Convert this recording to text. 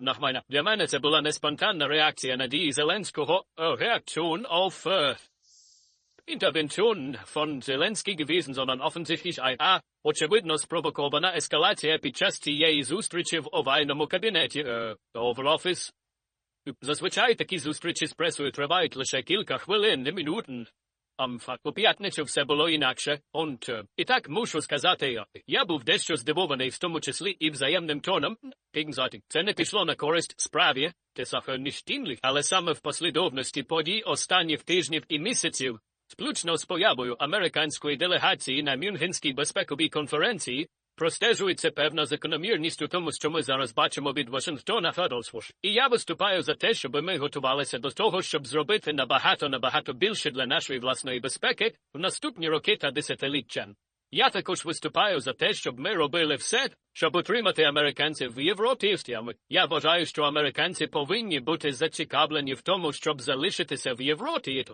Нахмайна. Для мене це була не спонтанна реакція на дії Зеленського, а Reaktion auf äh, Intervention von Zelensky gewesen, sondern offensichtlich ein а, очевидно спровокована ескалація під час цієї зустрічі в овальному кабінеті е, Oval Office. Зазвичай такі зустрічі з пресою тривають лише кілька хвилин, не минутин. А у п'ятницю все було інакше. Он, е, і так мушу сказати, е, я був дещо здивований, в тому числі і взаємним тоном. Gegenseitig. Це пішло на користь справі, те сахар ніштінлих, але саме в послідовності подій останніх тижнів і місяців, сплючно з появою американської делегації на Мюнхенській безпековій конференції, простежується певна закономірність у тому, що ми зараз бачимо від Вашингтона Федлсфуш. І я виступаю за те, щоб ми готувалися до того, щоб зробити набагато-набагато більше для нашої власної безпеки в наступні роки та десятиліття. Я також виступаю за те, щоб ми робили все, щоб утримати американців в Європі. Я вважаю, що американці повинні бути зацікавлені в тому, щоб залишитися в Європі.